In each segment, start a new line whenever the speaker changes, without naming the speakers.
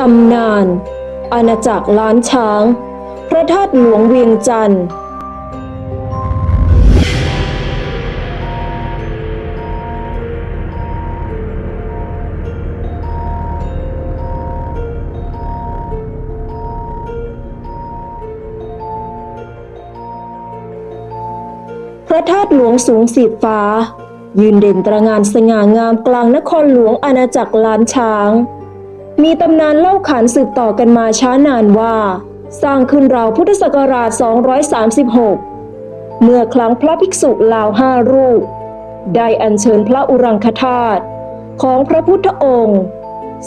ตำนาน อาณาจักรล้านช้าง พระธาตุหลวงเวียงจันทร์ พระธาตุหลวงสูงสีฟ้า ยืนเด่นตระงานสง่างามกลางนครหลวงอาณาจักรล้านช้าง มีตำนานเล่าขานสืบต่อกันมาช้านานว่า สร้างขึ้นราวพุทธศักราช 236 เมื่อครั้งพระภิกษุลาวห้ารูป ได้อัญเชิญพระอุรังคธาตุของพระพุทธองค์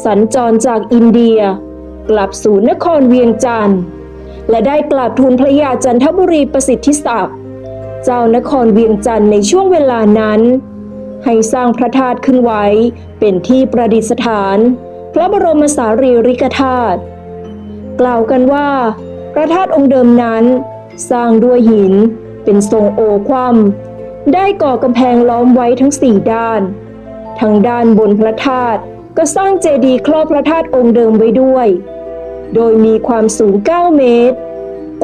สัญจรจากอินเดีย กลับสู่นครเวียงจันทร์ และได้กราบทูลพระยาจันทบุรีประสิทธิศักดิ์เจ้านครเวียงจันทร์ในช่วงเวลานั้น ให้สร้างพระธาตุขึ้นไว้เป็นที่ประดิษฐาน พระบรมสารีริกธาตุกล่าวกันว่า พระธาตุองค์เดิมนั้น สร้างด้วยหินเป็นทรงโอคว่ำได้ก่อกำแพงล้อมไว้ทั้งสี่ด้านทางด้านบนพระธาตุก็สร้างเจดีย์ครอบพระธาตุองค์เดิมไว้ด้วย โดยมีความสูง 9 เมตร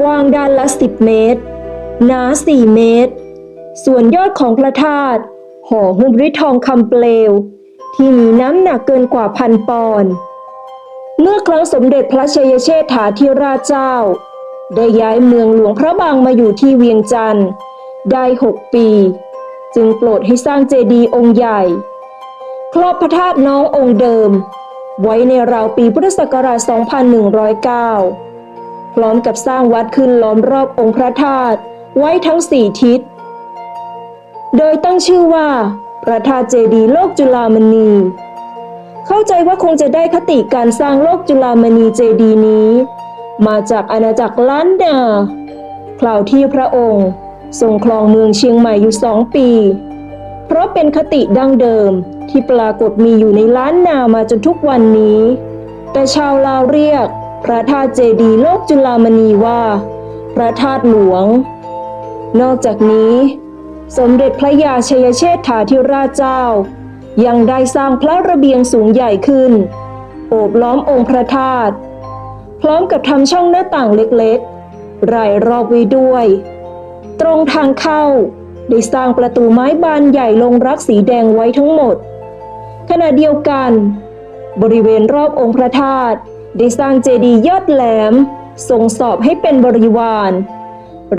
กว้างด้านละ 10 เมตร หนา 4 เมตร ส่วนยอดของพระธาตุห่อหุ้มด้วยทองคำเปลว ที่มีน้ำหนักเกินกว่าพันปอนด์เมื่อครั้งสมเด็จพระชัยเชษฐาธิราชเจ้า ได้ย้ายเมืองหลวงพระบางมาอยู่ที่เวียงจันทร์ได้6ปี จึงโปรดให้สร้างเจดีย์องค์ใหญ่ครอบพระธาตุน้ององค์เดิม ไว้ในราวปีพุทธศักราช 2109 พร้อมกับสร้างวัดขึ้นล้อมรอบองค์พระธาตุไว้ทั้งสี่ทิศ โดยตั้งชื่อว่า พระธาตุเจดีย์โลกจุฬามณี เข้าใจว่าคงจะได้คติการสร้างโลกจุฬามณีเจดีย์นี้ มาจากอาณาจักรล้านนาคราวที่พระองค์ทรงครองเมืองเชียงใหม่อยู่สองปี เพราะเป็นคติดั้งเดิมที่ปรากฏมีอยู่ในล้านนามาจนทุกวันนี้ แต่ชาวลาวเรียก พระธาตุเจดีย์โลกจุฬามณีว่า พระธาตุหลวง นอกจากนี้ สมเด็จพระยาชัยเชษฐาธิราชเจ้า ยังได้สร้างพระระเบียงสูงใหญ่ขึ้น โอบล้อมองค์พระธาตุพร้อมกับทำช่องหน้าต่างเล็กๆ รายรอบไว้ด้วย ตรงทางเข้าได้สร้างประตูไม้บานใหญ่ลงรักสีแดงไว้ทั้งหมด ขณะเดียวกัน บริเวณรอบองค์พระธาตุได้สร้างเจดีย์ยอดแหลมทรงสอบให้เป็นบริวาร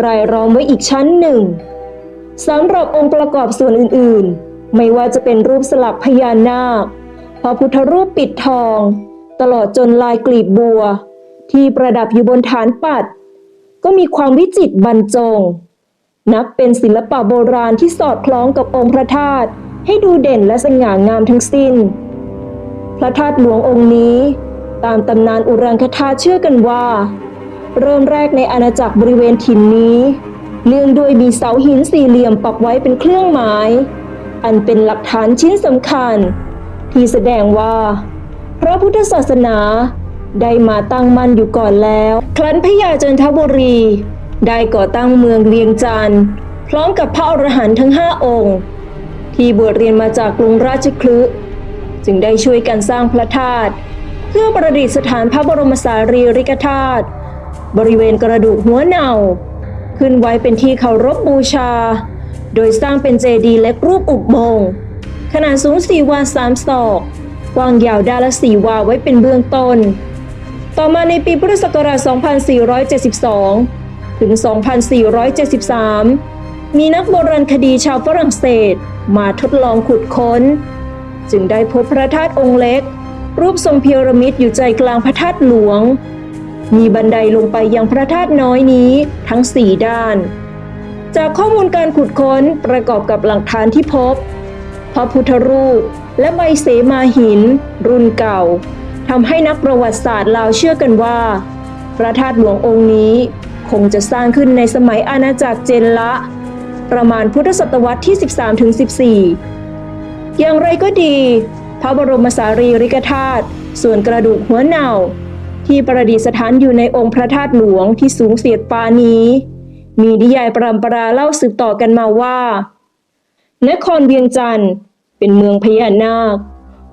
รายล้อมไว้อีกชั้นหนึ่ง สำหรับองค์ประกอบส่วนอื่นๆ ไม่ว่าจะเป็นรูปสลักพญานาค พระพุทธรูปปิดทอง ตลอดจนลายกลีบบัว ที่ประดับอยู่บนฐานปัด ก็มีความวิจิตรบรรจง นับเป็นศิลปะโบราณที่สอดคล้องกับองค์พระธาตุให้ดูเด่นและสง่างามทั้งสิ้น พระธาตุหลวงองค์นี้ ตามตำนานอุรังคธาเชื่อกันว่า เริ่มแรกในอาณาจักรบริเวณถิ่นนี้ เนื่องด้วยมีเสาหินสี่เหลี่ยมปักไว้เป็นเครื่องหมาย อันเป็นหลักฐานชิ้นสำคัญ ที่แสดงว่า พระพุทธศาสนาได้มาตั้งมั่นอยู่ก่อนแล้ว ครั้นพระยาจันทบุรี ได้ก่อตั้งเมืองเวียงจันทร์พร้อมกับพระอรหันต์ทั้งห้าองค์ ที่บวชเรียนมาจากกรุงราชคลึจึงได้ช่วยกันสร้างพระธาตุเพื่อประดิษฐานพระบรมสารีริกธาตุบริเวณกระดูกหัวเนา ขึ้นไว้เป็นที่เคารพบูชา โดยสร้างเป็นเจดีย์เล็กรูปอุโมงค์ขนาดสูง 4 วาสามศอก กว้างยาวด้านละ 4 วาไว้เป็นเบื้องต้น ต่อมาในปีพุทธศักราช 2472 ถึง 2473 มีนักโบราณคดีชาวฝรั่งเศสมาทดลองขุดค้น จึงได้พบพระธาตุองค์เล็ก รูปทรงพีระมิดอยู่ใจกลางพระธาตุหลวง มีบันไดลงไปยังพระธาตุน้อยนี้ทั้งสี่ด้าน จากข้อมูลการขุดค้นประกอบกับหลักฐานที่พบ พระพุทธรูปและใบเสมาหิน รุ่นเก่าทำให้นักประวัติศาสตร์ลาวเชื่อกันว่า พระธาตุหลวงองค์นี้คงจะสร้างขึ้นในสมัยอาณาจักรเจนละ ประมาณพุทธศตวรรษที่ 13-14 อย่างไรก็ดี พระบรมสารีริกธาตุส่วนกระดูกหัวเน่า ที่ประดิษฐานอยู่ในองค์พระธาตุหลวงที่สูงเสียดฟ้านี้ มีนิยายปรำปราเล่าสืบต่อกันมาว่า นครเวียงจันทร์เป็นเมืองพญานาค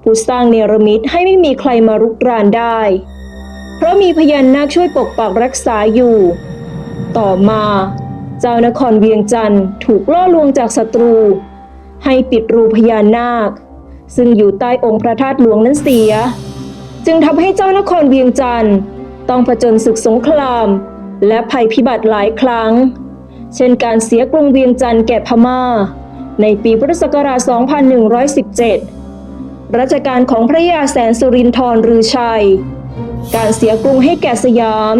ผู้สร้างเนรมิตให้ไม่มีใครมารุกรานได้ เพราะมีพญานาคช่วยปกปักรักษาอยู่ ต่อมา เจ้านครเวียงจันทร์ถูกล่อลวงจากศัตรู ให้ปิดรูพญานาค ซึ่งอยู่ใต้องค์พระธาตุหลวงนั้นเสีย จึงทำให้เจ้านครเวียงจันทร์ต้องผจญศึกสงคราม และภัยพิบัติหลายครั้ง เช่นการเสียกรุงเวียงจันทร์แก่พม่า ในปีพุทธศักราช 2117 รัชกาลของพระยาแสนสุรินทร์รือชัย การเสียกรุงให้แก่สยาม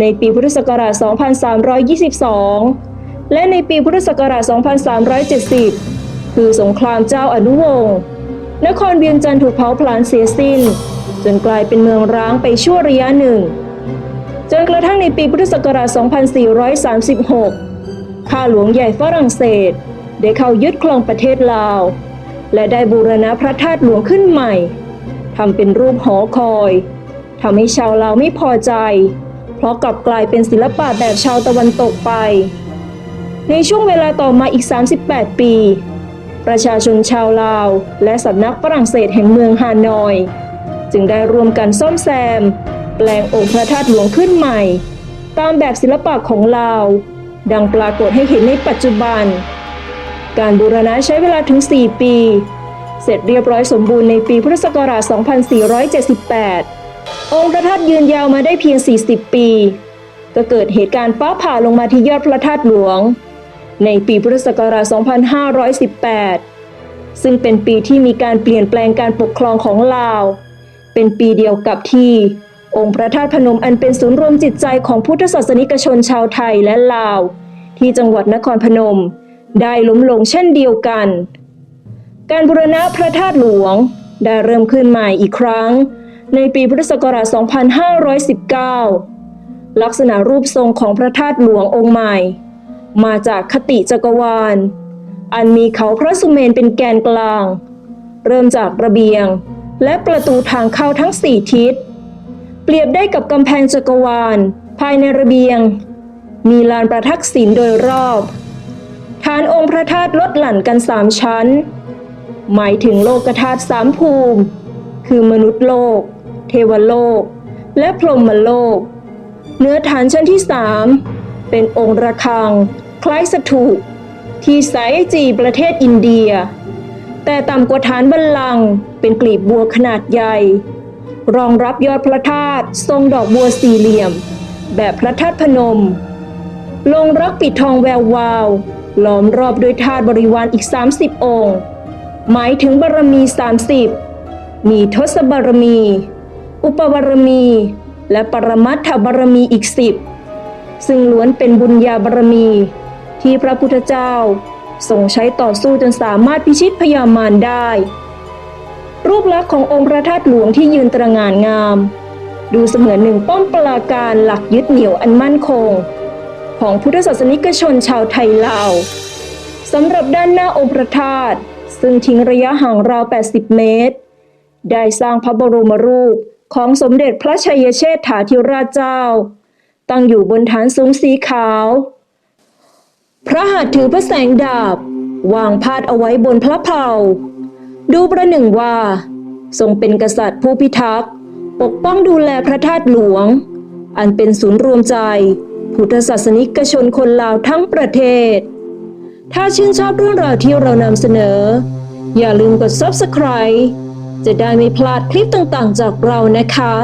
ในปีพุทธศักราช 2322 และในปีพุทธศักราช 2370 คือสงครามเจ้าอนุวงศ์นครเวียงจันทร์ถูกเผาผลาญเสียสิ้น จนกลายเป็นเมืองร้างไปชั่วระยะหนึ่ง จนกระทั่งในปีพุทธศักราช 2436 ข้าหลวงใหญ่ฝรั่งเศส ได้เข้ายึดครองประเทศลาว และได้บูรณะพระธาตุหลวงขึ้นใหม่ทำเป็นรูปหอคอยทำให้ชาวลาวไม่พอใจ เพราะกลับกลายเป็นศิลปะแบบชาวตะวันตกไป ในช่วงเวลาต่อมาอีก 38 ปี ประชาชนชาวลาว และสำนักฝรั่งเศสแห่งเมืองฮานอย จึงได้รวมกันซ่อมแซม แปลงองค์พระธาตุหลวงขึ้นใหม่ ตามแบบศิลปะของลาว ดังปรากฏให้เห็นในปัจจุบัน การบูรณะใช้เวลาถึง 4 ปี เสร็จเรียบร้อยสมบูรณ์ในปีพุทธศักราช 2478 องค์พระธาตุยืนยาวมาได้เพียง 40 ปี ก็เกิดเหตุการณ์ฟ้าผ่าลงมาที่ยอดพระธาตุหลวง ในปีพุทธศักราช 2518 ซึ่งเป็นปีที่มีการเปลี่ยนแปลงการปกครองของลาว เป็นปีเดียวกับที่ องค์พระธาตุพนมอันเป็นศูนย์รวมจิตใจของพุทธศาสนิกชนชาวไทยและลาว ที่จังหวัดนครพนม ได้ล้มลงเช่นเดียวกัน การบูรณะพระธาตุหลวงได้เริ่มขึ้นใหม่อีกครั้ง ในปีพุทธศักราช 2519 ลักษณะรูปทรงของพระธาตุหลวงองค์ใหม่ มาจากคติจักรวาล อันมีเขาพระสุเมนเป็นแกนกลาง เริ่มจากระเบียง และประตูทางเข้าทั้งสี่ทิศ เปรียบได้กับกำแพงจักรวาล ภายในระเบียง มีลานประทักษิณโดยรอบ ฐานองค์พระธาตุลดหลั่นกันสามชั้น หมายถึงโลกธาตุสามภูมิ คือมนุษย์โลก เทวโลก และพรหมโลก เนื้อฐานชั้นที่สามเป็นองค์ระฆัง คล้ายสถูปที่ไซจีประเทศอินเดีย แต่ต่ำกว่าฐานบัลลังก์ เป็นกลีบบัวขนาดใหญ่ รองรับยอดพระธาตุทรงดอกบัวสี่เหลี่ยม แบบพระธาตุพนม ลงรักปิดทองแวววาวล้อมรอบด้วยธาตุบริวารอีก 30 องค์ หมายถึงบารมี 30 มีทศบารมี อุปบารมี และปรมัตถบารมีอีกสิบซึ่งล้วนเป็นบุญญาบารมี ที่พระพุทธเจ้าทรงใช้ต่อสู้จนสามารถพิชิตพยามารได้ รูปลักษณ์ขององค์พระธาตุหลวงที่ยืนตระงานงาม ดูเสมือนหนึ่งป้อมปราการหลักยึดเหนี่ยวอันมั่นคง ของพุทธศาสนิกชนชาวไทยลาวสำหรับด้านหน้าองค์พระธาตุซึ่งทิ้งระยะห่างราว 80 เมตร ได้สร้างพระบรมรูปของสมเด็จพระชัยเชษฐาธิราชเจ้า ตั้งอยู่บนฐานสูงสีขาว พระหัตถ์ถือพระแสงดาบ วางพาดเอาไว้บนพระเพลา ดูประหนึ่งว่า ทรงเป็นกษัตริย์ผู้พิทักษ์ ปกป้องดูแลพระธาตุหลวง อันเป็นศูนย์รวมใจ พุทธศาสนิกชนคนลาวทั้งประเทศ ถ้าชื่นชอบเรื่องราวที่เรานำเสนอ อย่าลืมกด subscribe จะได้ไม่พลาดคลิปต่างๆ จากเรานะคะ